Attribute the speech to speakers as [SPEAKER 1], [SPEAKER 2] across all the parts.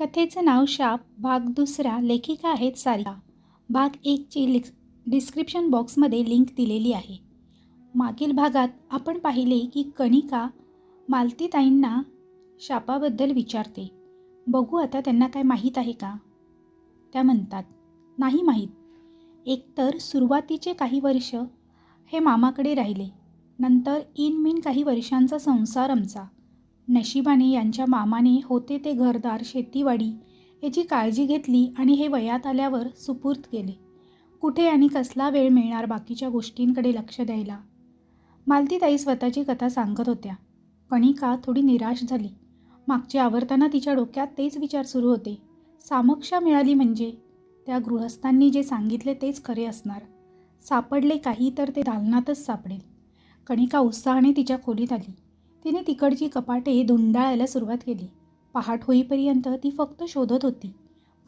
[SPEAKER 1] कथेचं नाव शाप भाग दुसरा लेखिका आहेत सारिका. भाग एकची लिक डिस्क्रिप्शन बॉक्समध्ये लिंक दिलेली आहे. मागील भागात आपण पाहिले की कणिका मालतीताईंना शापाबद्दल विचारते. बघू आता त्यांना काय माहीत आहे का? त्या म्हणतात नाही माहीत. एकतर सुरुवातीचे काही वर्ष हे मामाकडे राहिले. नंतर इन मिन काही वर्षांचा संसार आमचा. नशिबाने यांच्या मामाने होते ते घरदार शेतीवाडी याची काळजी घेतली आणि हे वयात आल्यावर सुपूर्त केले. कुठे आणि कसला वेळ मिळणार बाकीच्या गोष्टींकडे लक्ष द्यायला? मालतीताई स्वतःची कथा सांगत होत्या. कणिका थोडी निराश झाली. मागचे आवर्ताना तिच्या डोक्यात तेच विचार सुरू होते. सामक्षा मिळाली म्हणजे? त्या गृहस्थांनी जे सांगितले तेच खरे असणार. सापडले काही तर ते दालनातच सापडेल. कणिका उत्साहाने तिच्या खोलीत आली. तिने तिकडची कपाटे धुंडाळायला सुरुवात केली. पहाट होईपर्यंत ती फक्त शोधत होती.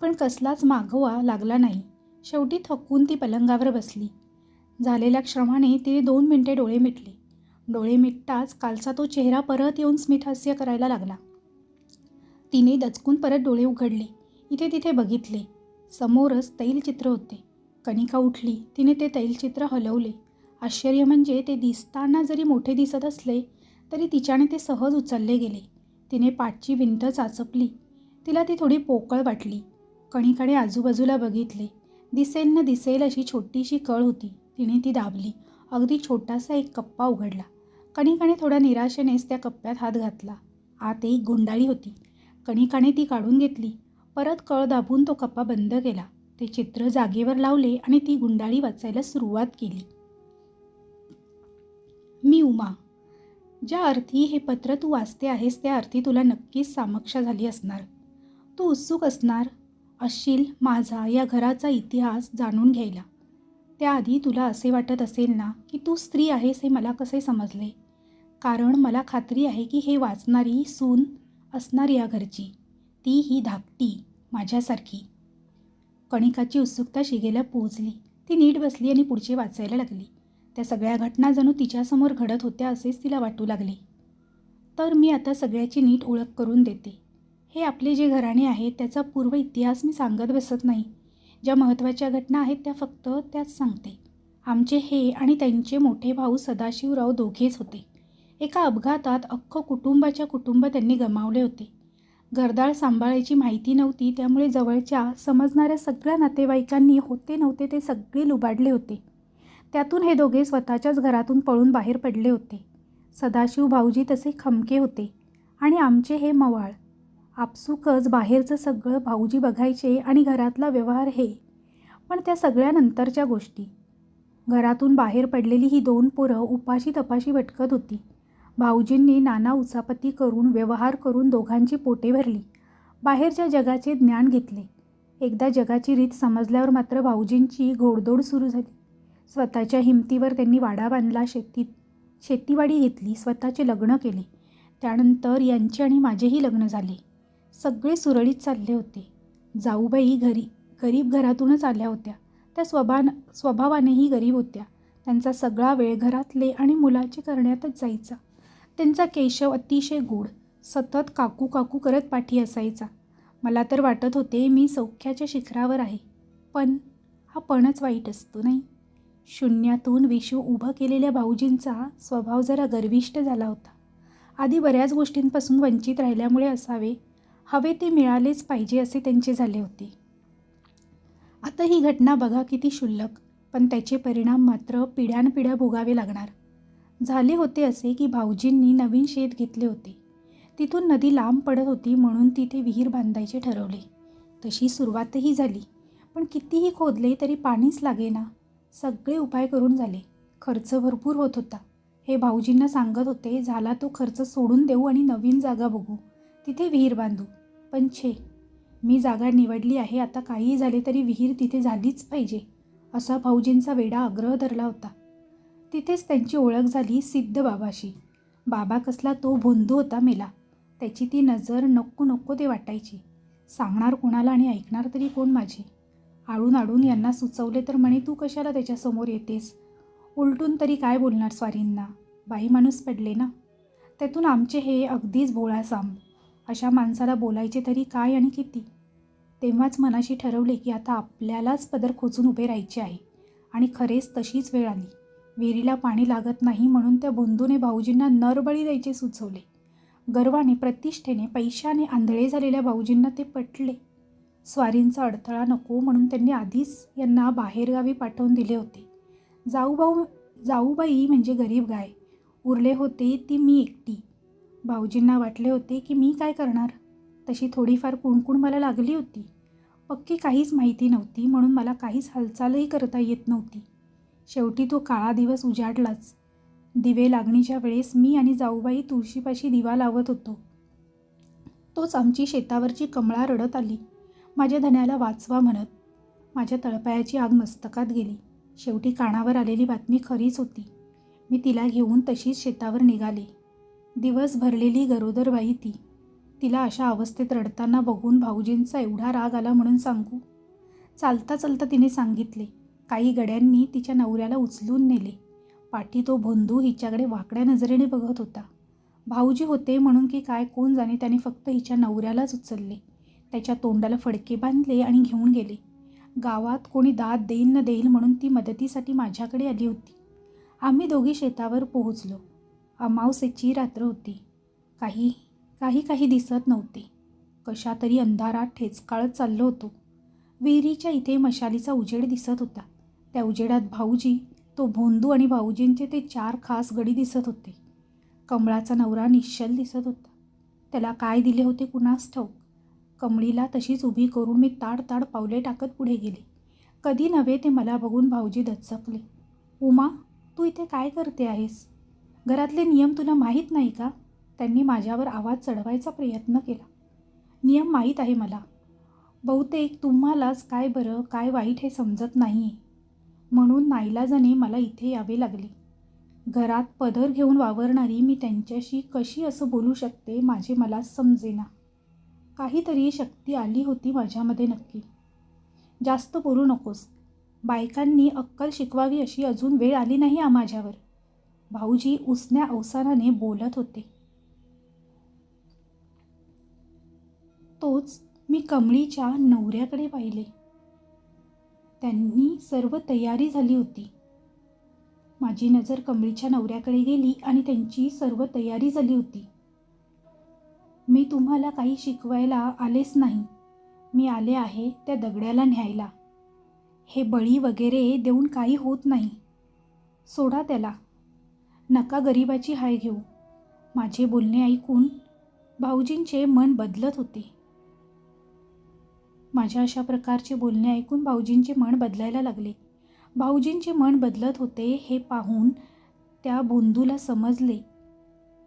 [SPEAKER 1] पण कसलाच मागोवा लागला नाही. शेवटी थकून ती पलंगावर बसली. झालेल्या श्रमाने तिने दोन मिनिटे डोळे मिटले. डोळे मिटताच कालचा तो चेहरा परत येऊन स्मितहास्य करायला लागला. तिने दचकून परत डोळे उघडले. इथे तिथे बघितले. समोरच तैलचित्र होते. कणिका उठली. तिने ते तैलचित्र हलवले. आश्चर्य म्हणजे ते दिसताना जरी मोठे दिसत असले तरी तिच्याने ते सहज उचलले गेले. तिने पाठची भिंत चाचपली. तिला ती थोडी पोकळ वाटली. कणिकाने आजूबाजूला बघितले. दिसेल न दिसेल अशी छोटीशी कळ होती. तिने ती दाबली. अगदी छोटासा एक कप्पा उघडला. कणिकाने थोड्या निराशेनेच त्या कप्प्यात हात घातला. आत एक गुंडाळी होती. कणिकाने ती काढून घेतली. परत कळ दाबून तो कप्पा बंद केला. ते चित्र जागेवर लावले आणि ती गुंडाळी वाचायला सुरुवात केली. मी उमा. ज्या अर्थी हे पत्र तू वाचते आहेस त्या अर्थी तुला नक्कीच सामक्षा झाली असणार. तू उत्सुक असणार असशील माझा या घराचा इतिहास जाणून घ्यायला. त्याआधी तुला असे वाटत असेल ना की तू स्त्री आहेस हे मला कसे समजले? कारण मला खात्री आहे की हे वाचणारी सून असणार या घरची. ती ही धाकटी माझ्यासारखी. कणिकाची उत्सुकता शिगेला पोहोचली. ती नीट बसली आणि पुढचे वाचायला लागली. त्या सगळ्या घटना जणू तिच्यासमोर घडत होत्या असेच तिला वाटू लागले. तर मी आता सगळ्याची नीट ओळख करून देते. हे आपले जे घराणे आहेत त्याचा पूर्व इतिहास मी सांगत बसत नाही. ज्या महत्त्वाच्या घटना आहेत त्या फक्त त्याच सांगते. आमचे हे आणि त्यांचे मोठे भाऊ सदाशिवराव दोघेच होते. एका अपघातात अख्खं कुटुंबाच्या कुटुंब त्यांनी गमावले होते. घरदाळ सांभाळायची माहिती नव्हती त्यामुळे जवळच्या समजणाऱ्या सगळ्या नातेवाईकांनी होते नव्हते ते सगळे लुबाडले होते. त्यातून हे दोघे स्वतःच्याच घरातून पळून बाहेर पडले होते. सदाशिव भाऊजी तसे खमके होते. आणि आमचे हे मवाळ. आपसुकच बाहेरचं सगळं भाऊजी बघायचे आणि घरातला व्यवहार हे. पण त्या सगळ्यानंतरच्या गोष्टी. घरातून बाहेर पडलेली ही दोन पोरं उपाशी तपाशी भटकत होती. भाऊजींनी नाना उचापती करून व्यवहार करून दोघांची पोटे भरली. बाहेरच्या जगाचे ज्ञान घेतले. एकदा जगाची रीत समजल्यावर मात्र भाऊजींची घोडदौड सुरू झाली. स्वतःच्या हिमतीवर त्यांनी वाडा बांधला शेतीत शेतीवाडी घेतली स्वतःचे लग्न केले. त्यानंतर यांचे आणि माझेही लग्न झाले. सगळे सुरळीत चालले होते. जाऊबाई घरी गरीब घरातूनच आल्या होत्या. त्या स्वभान स्वभावानेही गरीब होत्या. त्यांचा सगळा वेळ घरातले आणि मुलाचे करण्यातच जायचा. त्यांचा केशव अतिशय गोड सतत काकू काकू करत पाठी असायचा. मला तर वाटत होते मी सौख्याच्या शिखरावर आहे. पण हा पणच वाईट असतो नाही? शून्यातून विश्व उभं केलेल्या भाऊजींचा स्वभाव जरा गर्विष्ट झाला होता. आधी बऱ्याच गोष्टींपासून वंचित राहिल्यामुळे असावे हवे ते मिळालेच पाहिजे असे त्यांचे झाले होते. आता ही घटना बघा किती क्षुल्लक पण त्याचे परिणाम मात्र पिढ्यानपिढ्या भोगावे लागणार. झाले होते असे की भाऊजींनी नवीन शेत घेतले होते. तिथून नदी लांब पडत होती म्हणून तिथे विहीर बांधायचे ठरवले. तशी सुरुवातही झाली पण कितीही खोदले तरी पाणीच लागेना. सगळे उपाय करून झाले. खर्च भरपूर होत होता. हे भाऊजींना सांगत होते झाला तो खर्च सोडून देऊ आणि नवीन जागा बघू. तिथे विहीर बांधू. पण छे मी जागा निवडली आहे आता काहीही झाले तरी विहीर तिथे झालीच पाहिजे असा भाऊजींचा वेडा आग्रह धरला होता. तिथेच त्यांची ओळख झाली सिद्ध बाबाशी. बाबा कसला तो भोंदू होता मेला. त्याची ती नजर नको नको ते वाटायची. सांगणार कोणाला आणि ऐकणार तरी कोण माझी. आळून आडून यांना सुचवले तर म्हणे तू कशाला त्याच्यासमोर येतेस? उलटून तरी काय बोलणार स्वारींना? बाई माणूस पडले ना? त्यातून आमचे हे अगदीच भोळा अशा माणसाला बोलायचे तरी काय आणि किती? तेव्हाच मनाशी ठरवले की आता आपल्यालाच पदर खोचून उभे राहायचे आहे. आणि खरेच तशीच वेळ आली. विहिरीला पाणी लागत नाही म्हणून त्या बंधूने भाऊजींना नरबळी द्यायचे सुचवले. गर्वाने प्रतिष्ठेने पैशाने आंधळे झालेल्या भाऊजींना ते पटले. स्वारींचा अडथळा नको म्हणून त्यांनी आधीच यांना बाहेरगावी पाठवून दिले होते. जाऊबाऊ जाऊबाई म्हणजे गरीब गाय. उरले होते ती मी एकटी. भाऊजींना वाटले होते की मी काय करणार? तशी थोडीफार कुणकुण मला लागली होती. पक्की काहीच माहिती नव्हती म्हणून मला काहीच हालचालही करता येत नव्हती. शेवटी तो काळा दिवस उजाडलाच. दिवे लागणीच्या वेळेस मी आणि जाऊबाई तुळशीपाशी दिवा लावत होतो. तोच आमची शेतावरची कमळा रडत आली. माझ्या धन्याला वाचवा म्हणत माझ्या तळपायाची आग मस्तकात गेली. शेवटी कानावर आलेली बातमी खरीच होती. मी तिला घेऊन तशीच शेतावर निघाले. दिवस भरलेली गरोदर बाई ती. तिला अशा अवस्थेत रडताना बघून भाऊजींचा एवढा राग आला म्हणून सांगू. चालता चालता तिने सांगितले काही गड्यांनी तिच्या नवऱ्याला उचलून नेले. पाठी तो भोंदू हिच्याकडे वाकड्या नजरेने बघत होता. भाऊजी होते म्हणून की काय कोण जाणे त्याने फक्त हिच्या नवऱ्यालाच उचलले. त्याच्या तोंडाला फडके बांधले आणि घेऊन गेले. गावात कोणी दाद देईल न देईल म्हणून ती मदतीसाठी माझ्याकडे आली होती. आम्ही दोघी शेतावर पोहोचलो. अमावसेची रात्र होती. काही काही काही दिसत नव्हते. कशा तरी अंधारात ठेचकाळत चाललो होतो. विहिरीच्या इथे मशालीचा उजेड दिसत होता. त्या उजेडात भाऊजी तो भोंदू आणि भाऊजींचे ते चार खास गडी दिसत होते. कमळाचा नवरा निश्चल दिसत होता. त्याला काय दिले होते कुणास ठाऊक? कमळीला तशीच उभी करून मी ताड ताड पावले टाकत पुढे गेले. कधी नव्हे ते मला बघून भाऊजी दचकले. उमा तू इथे काय करते आहेस? घरातले नियम तुला माहीत नाही का? त्यांनी माझ्यावर आवाज चढवायचा प्रयत्न केला. नियम माहीत आहे मला. बहुतेक तुम्हालाच काय बरं काय वाईट हे समजत नाही आहे म्हणून नाईलाजाने मला इथे यावे लागले. घरात पदर घेऊन वावरणारी मी त्यांच्याशी कशी असं बोलू शकते माझे मला समजेना. काहीतरी शक्ती आली होती माझ्यामध्ये नक्की. जास्त बोलू नकोस. बायकांनी अक्कल शिकवावी अशी अजून वेळ आली नाही आ माझ्यावर. भाऊजी उसन्या अवसानाने बोलत होते. तोच मी कमळीच्या नवऱ्याकडे पाहिले. त्यांनी सर्व तयारी झाली होती. माझी नजर कमळीच्या नवऱ्याकडे गेली आणि त्यांची सर्व तयारी झाली होती. मी तुम्हाला काही शिकवायला आलेच नाही. मी आले आहे त्या दगड्याला न्यायला. हे बळी वगैरे देऊन काही होत नाही. सोडा त्याला. नका गरिबाची हाय घेऊ. माझे बोलणे ऐकून भाऊजींचे मन बदलत होते. माझ्या अशा प्रकारचे बोलणे ऐकून भाऊजींचे मन बदलायला लागले. भाऊजींचे मन बदलत होते हे पाहून त्या बोंदूला समजले.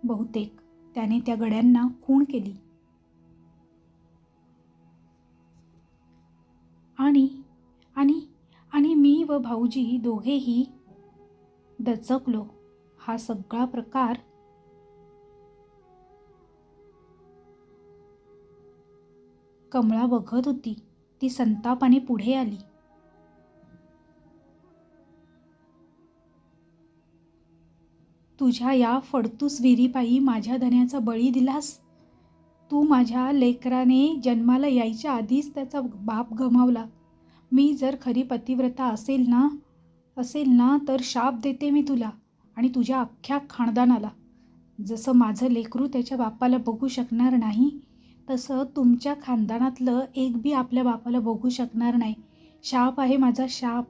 [SPEAKER 1] बहुतेक त्याने त्या गड्यांना खूण केली. आणि आणि आणि मी व भाऊजी दोघेही दचकलो. हा सगळा प्रकार कमळा बघत होती. ती संतापाने पुढे आली. तुझ्या या फडतूस विहिरीपायी माझ्या धन्याचा बळी दिलास? तू माझ्या लेकराने जन्माला यायच्या आधीच त्याचा बाप गमावला. मी जर खरी पतिव्रता असेल ना असेल ना तर शाप देते मी तुला आणि तुझ्या अख्ख्या खानदानाला. जसं माझं लेकरू त्याच्या बापाला बघू शकणार नाही तसं तुमच्या खानदानातलं एक बी आपल्या बापाला बघू शकणार नाही. शाप आहे माझा शाप.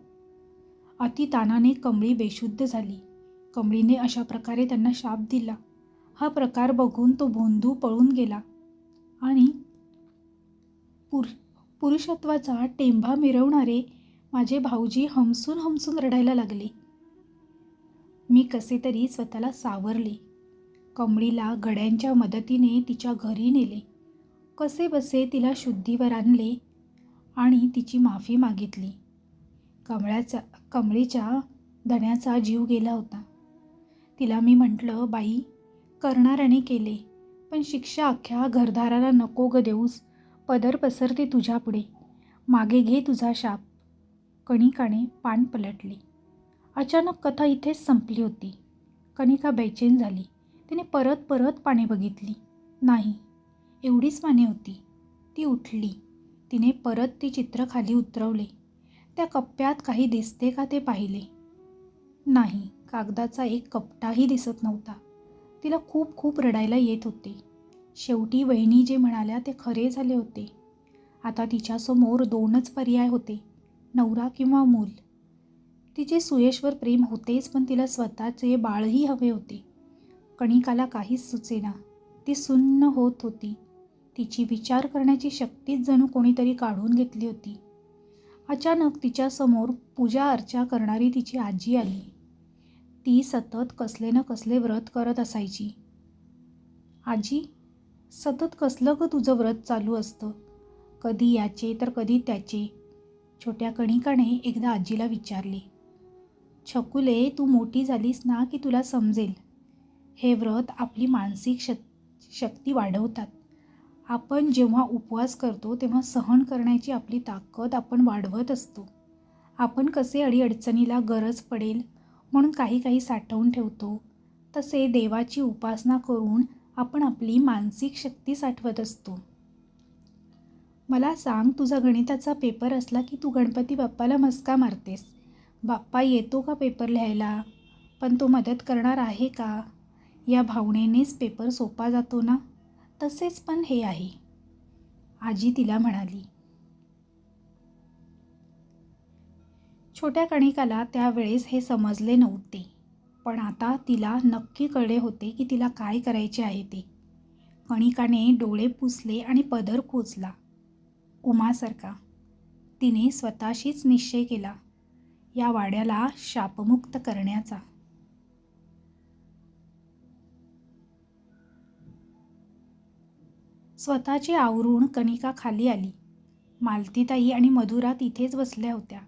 [SPEAKER 1] अति तानाने कमळी बेशुद्ध झाली. कमळीने अशा प्रकारे त्यांना शाप दिला. हा प्रकार बघून तो भोंदू पळून गेला. आणि पुर पुरुषत्वाचा टेंभा मिरवणारे माझे भाऊजी हमसून हमसून रडायला लागले. मी कसे तरी स्वतःला सावरले. कमळीला घड्यांच्या मदतीने तिच्या घरी नेले. कसे बसे तिला शुद्धीवर आणले आणि तिची माफी मागितली. कमळ्याचा कमळीच्या धण्याचा जीव गेला होता. तिला मी म्हटलं बाई करणाऱ्याने केले पण शिक्षा अख्ख्या घरदाराला नको ग देऊस. पदर पसरते तुझ्यापुढे मागे घे तुझा शाप. कणिकाने पान पलटले. अचानक कथा इथेच संपली होती. कणिका बेचैन झाली. तिने परत परत पाने बघितली. नाही एवढीच माने होती. ती उठली. तिने परत ती चित्र खाली उतरवले. त्या कप्प्यात काही दिसते का ते पाहिले. नाही कागदाचा एक कपटाही दिसत नव्हता. तिला खूप खूप रडायला येत होते. शेवटी वहिनी जे म्हणाल्या ते खरे झाले होते. आता तिच्यासमोर दोनच पर्याय होते नवरा किंवा मूल. तिचे सुयेशवर प्रेम होतेच पण तिला स्वतःचे बाळही हवे होते. कणिकाला काहीच सुचेना. ती सुन्न होत होती. तिची विचार करण्याची शक्तीच जणू कोणीतरी काढून घेतली होती. अचानक तिच्यासमोर पूजा अर्चा करणारी तिची आजी आली. ती सतत कसले ना कसले व्रत करत असायची. आजी सतत कसलं ग तुझं व्रत चालू असतं? कधी याचे तर कधी त्याचे. छोट्या कणिकाने एकदा आजीला विचारले छकुले तू मोठी झालीस ना की तुला समजेल? हे व्रत आपली मानसिक श शक्ती वाढवतात. आपण जेव्हा उपवास करतो तेव्हा सहन करण्याची आपली ताकद आपण वाढवत असतो. आपण कसे अडीअडचणीला गरज पडेल? म्हणून काही काही साठवून ठेवतो. तसे देवाची उपासना करून आपण आपली मानसिक शक्ती साठवत असतो. मला सांग तुझा गणिताचा पेपर असला की तू गणपती बाप्पाला मस्का मारतेस. बाप्पा येतो का पेपर लिहायला? पण तो मदत करणार आहे का? या भावनेनेच पेपर सोपा जातो ना? तसेच पण हे आहे. आजी तिला म्हणाली छोट्या कणिकाला त्यावेळेस हे समजले नव्हते. पण आता तिला नक्की कळले होते की तिला काय करायचे आहे ते. कणिकाने डोळे पुसले आणि पदर खोचला. उमासारखा. तिने स्वतःशीच निश्चय केला. या वाड्याला शापमुक्त करण्याचा. स्वतःचे आवरून कणिका खाली आली. मालतीताई आणि मधुरा तिथेच बसल्या होत्या.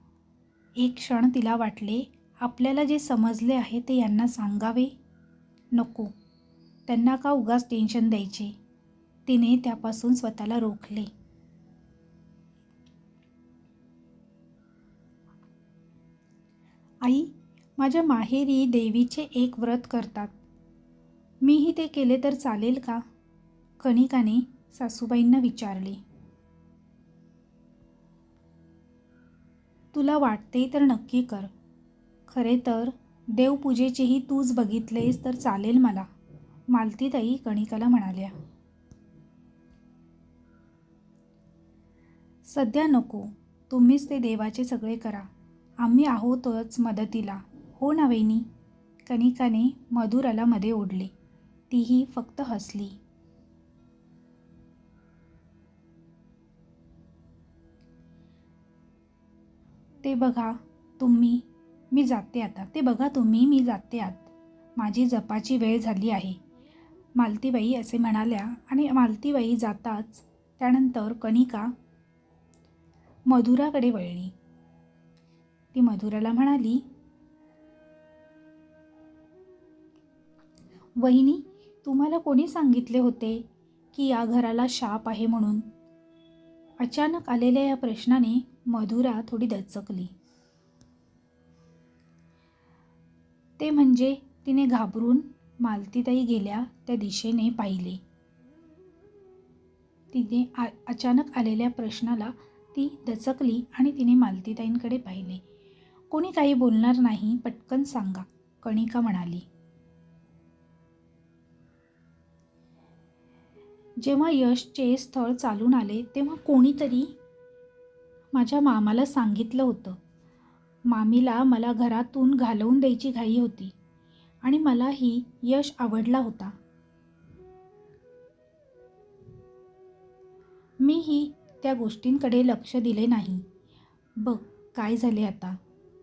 [SPEAKER 1] एक क्षण तिला वाटले आपल्याला जे समजले आहे ते यांना सांगावे? नको. त्यांना का उगाच टेन्शन द्यायचे? तिने त्यापासून स्वतःला रोखले. आई माझ्या माहेरी देवीचे एक व्रत करतात. मीही ते केले तर चालेल का? कणिकाने सासूबाईंना विचारले. तुला वाटते तर नक्की कर. खरे तर देवपूजेचेही तूच बघितलेस तर चालेल मला मालतीताई कणिकाला म्हणाल्या. सध्या नको तुम्हीच ते देवाचे सगळे करा. आम्ही आहोतच मदतीला हो ना वहिनी? कणिकाने मधुराला मध्ये ओढले. तीही फक्त हसली. ते बघा तुम्ही मी जाते आता. ते बघा तुम्ही मी जाते आत. माझी जपाची वेळ झाली आहे. मालतीबाई असे म्हणाल्या आणि मालतीबाई जाताच त्यानंतर कणिका मधुराकडे वळली. ती मधुराला म्हणाली वहिनी तुम्हाला कोणी सांगितले होते की या घराला शाप आहे म्हणून? अचानक आलेल्या या प्रश्नाने मधुरा थोडी दचकली. ते म्हणजे तिने घाबरून मालतीताई गेल्या त्या दिशेने पाहिले. तिने आ अचानक आलेल्या प्रश्नाला ती दचकली आणि तिने मालतीताईंकडे पाहिले. कोणी काही बोलणार नाही पटकन सांगा कणिका म्हणाली. जेव्हा यशचे स्थळ चालून आले तेव्हा कोणीतरी माझ्या मामाला सांगितलं होतं. मामीला मला घरातून घालवून द्यायची घाई होती आणि मलाही यश आवडला होता. मीही त्या गोष्टींकडे लक्ष दिले नाही. बघ काय झाले आता.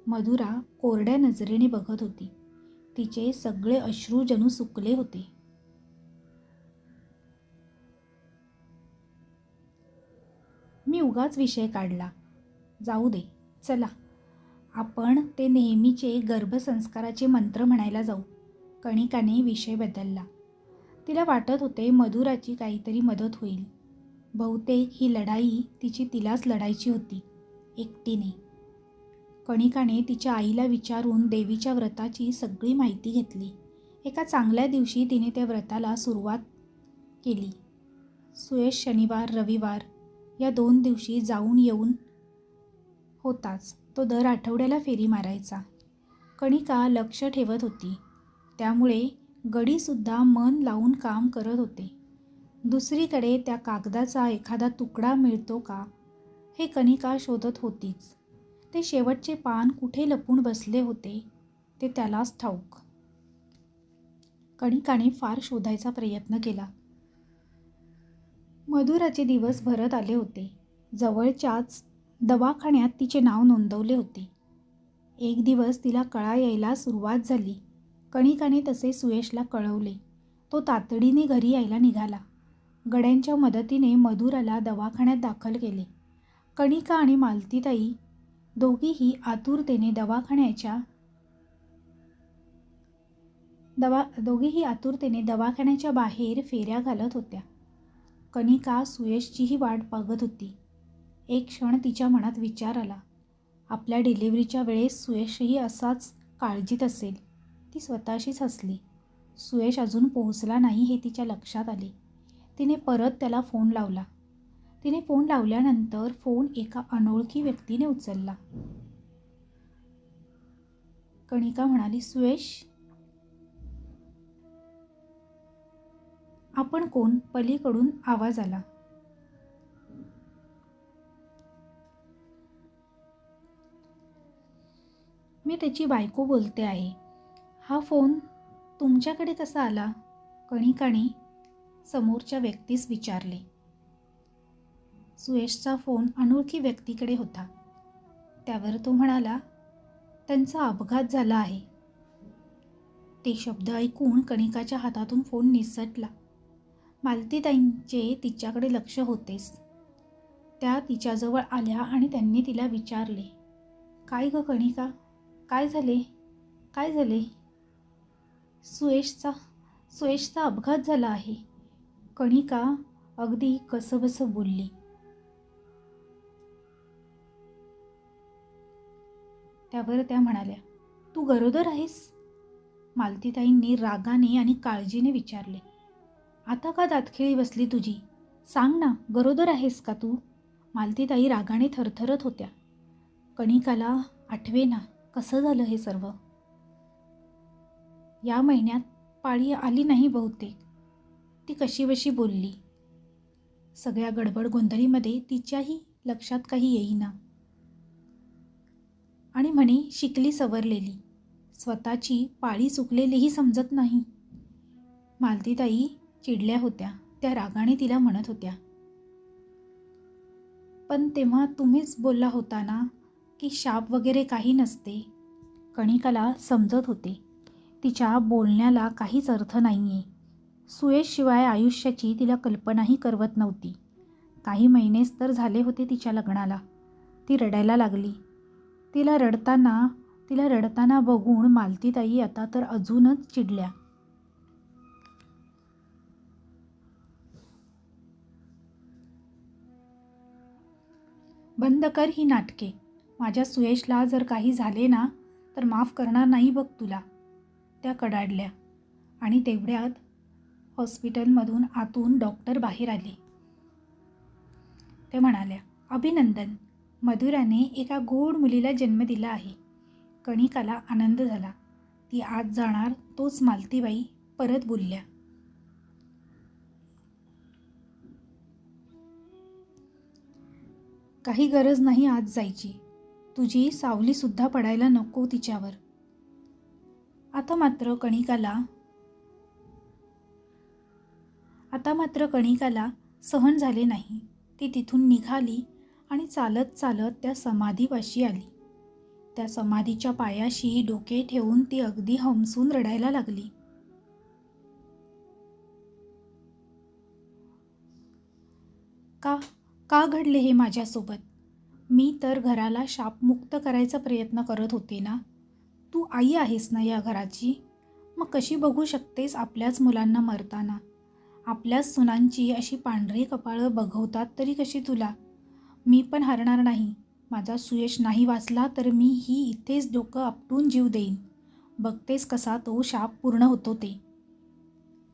[SPEAKER 1] मधुरा कोरड्या नजरेने बघत होती. तिचे सगळे अश्रू जणू सुकले होते. मी उगाच विषय काढला. जाऊ दे चला. आपण ते नेहमीचे गर्भसंस्काराचे मंत्र म्हणायला जाऊ. कणिकाने विषय बदलला. तिला वाटत होते मधुराची काहीतरी मदत होईल. बहुतेक ही लढाई तिची तिलाच लढायची होती एकटीने. कणिकाने तिच्या आईला विचारून देवीच्या व्रताची सगळी माहिती घेतली. एका चांगल्या दिवशी तिने त्या व्रताला सुरुवात केली. सुयश शनिवार रविवार या दोन दिवशी जाऊन येऊन होताच तो दर आठवड्याला फेरी मारायचा. कणिका लक्ष ठेवत होती. त्यामुळे गडीसुद्धा मन लावून काम करत होते. दुसरीकडे त्या कागदाचा एखादा तुकडा मिळतो का? हे कणिका शोधत होतीच. ते शेवटचे पान कुठे लपून बसले होते? ते त्यालाच ठाऊक. कणिकाने फार शोधायचा प्रयत्न केला. मधुराचे दिवस भरत आले होते. जवळच्याच दवाखान्यात तिचे नाव नोंदवले होते. एक दिवस तिला कळा यायला सुरुवात झाली. कणिकाने तसे सुयशला कळवले. तो तातडीने घरी यायला निघाला. गड्यांच्या मदतीने मधुराला दवाखान्यात दाखल केले. कणिका आणि मालतीताई दोघीही आतुरतेने दवाखान्याच्या दवा दोघीही आतुरतेने दवाखान्याच्या बाहेर फेऱ्या घालत होत्या. कणिका सुयशचीही वाट बघत होती. एक क्षण तिच्या मनात विचार आला. आपल्या डिलिव्हरीच्या वेळेस सुयशही असाच काळजीत असेल. ती स्वतःशीच हसली. सुयश अजून पोहोचला नाही हे तिच्या लक्षात आले. तिने परत त्याला फोन लावला. तिने फोन लावल्यानंतर फोन एका अनोळखी व्यक्तीने उचलला. कणिका म्हणाली सुयश आपण कोण? पलीकडून आवाज आला. मी त्याची बायको बोलते आहे. हा फोन तुमच्याकडे कसा आला? कणिकाने समोरच्या व्यक्तीस विचारले. सुयशचा फोन अनोळखी व्यक्तीकडे होता. त्यावर तो म्हणाला त्यांचा अपघात झाला आहे. ते शब्द ऐकून कणिकाच्या हातातून फोन निसटला. मालतीताईंचे तिच्याकडे लक्ष होतेच. त्या तिच्याजवळ आल्या आणि त्यांनी तिला विचारले काय ग कणिका? काय झाले? काय झाले? सुयशचा सुयशचा अपघात झाला आहे. कणिका अगदी कसंबसं बोलली. त्यावर त्या म्हणाल्या तू गरोदर आहेस? मालतीताईंनी रागाने आणि काळजीने विचारले आता का दातखिळी बसली तुझी? सांग ना गरोदर आहेस का तू? मालतीताई रागाने थरथरत होत्या. कणिकाला आठवे ना कसं झालं हे सर्व? या महिन्यात पाळी आली नाही बहुतेक. ती कशीबशी बोलली? सगळ्या गडबड गोंधळीमध्ये तिच्याही लक्षात काही येईना. आणि म्हणे शिकली सवरलेली. स्वतःची पाळी चुकलेलीही समजत नाही. मालतीताई चिडल्या होत्या त्या रागाने तिला म्हणत होत्या. पण तेव्हा तुम्हीच बोलला होता ना? की शाप वगैरे काही नसते. कणिकाला समजत होते. तिच्या बोलण्याला काहीच अर्थ नाही आहे सुयशशिवाय आयुष्याची तिला कल्पनाही करवत नव्हती. काही महिनेच तर झाले होते तिच्या लग्नाला. ती रडायला लागली. तिला रडताना तिला रडताना बघून मालतीताई आता तर अजूनच चिडल्या. बंद कर ही नाटके. माझ्या सुयशला जर काही झाले ना तर माफ करणार नाही बघ तुला. त्या कडाडल्या आणि तेवढ्यात हॉस्पिटलमधून आतून डॉक्टर बाहेर आले. ते म्हणाल्या अभिनंदन मधुराने एका गोड मुलीला जन्म दिला आहे. कणिकाला आनंद झाला. ती आज जाणार तोच मालतीबाई परत बोलल्या. काही गरज नाही आज जायची. तुझी सावलीसुद्धा पडायला नको तिच्यावर. आता मात्र कणिकाला आता मात्र कणिकाला सहन झाले नाही. ती तिथून निघाली आणि चालत चालत त्या समाधीपाशी आली. त्या समाधीच्या पायाशी डोके ठेवून ती अगदी हमसून रडायला लागली. का का घडले हे माझ्यासोबत? मी तर घराला शापमुक्त करायचा प्रयत्न करत होते ना? तू आई आहेस ना या घराची? मग कशी बघू शकतेस आपल्याच मुलांना मरताना? आपल्याच सुनांची अशी पांढरी कपाळं बघवतात तरी कशी तुला? मी पण हरणार नाही. माझा सुयश नाही वाचला तर मी ही इथेच डोकं आपटून जीव देईन. बघतेस कसा तो शाप पूर्ण होतो ते.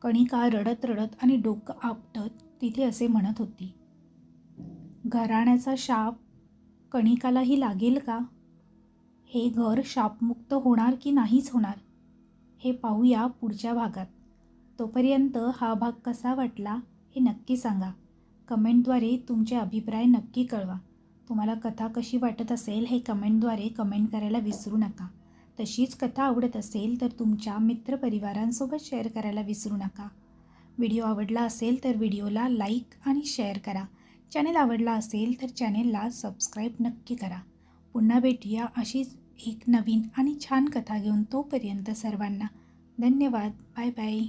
[SPEAKER 1] कणिका रडत रडत आणि डोकं आपटत तिथे असे म्हणत होती. घराण्याचा शाप कणिकालाही लागेल का? हे घर शापमुक्त होणार की नाहीच होणार? हे पाहूया पुढच्या भागात. तोपर्यंत हा भाग कसा वाटला हे नक्की सांगा. कमेंटद्वारे तुमचे अभिप्राय नक्की कळवा. तुम्हाला कथा कशी वाटत असेल हे कमेंटद्वारे कमेंट करायला विसरू नका. तशीच कथा आवडत असेल तर तुमच्या मित्रपरिवारांसोबत शेअर करायला विसरू नका. व्हिडिओ आवडला असेल तर व्हिडिओला लाईक आणि शेअर करा. चॅनेल आवडला असेल तर चॅनेलला सबस्क्राईब नक्की करा. पुन्हा भेटूया अशीच एक नवीन आणि छान कथा घेऊन तोपर्यंत सर्वांना धन्यवाद. Bye bye.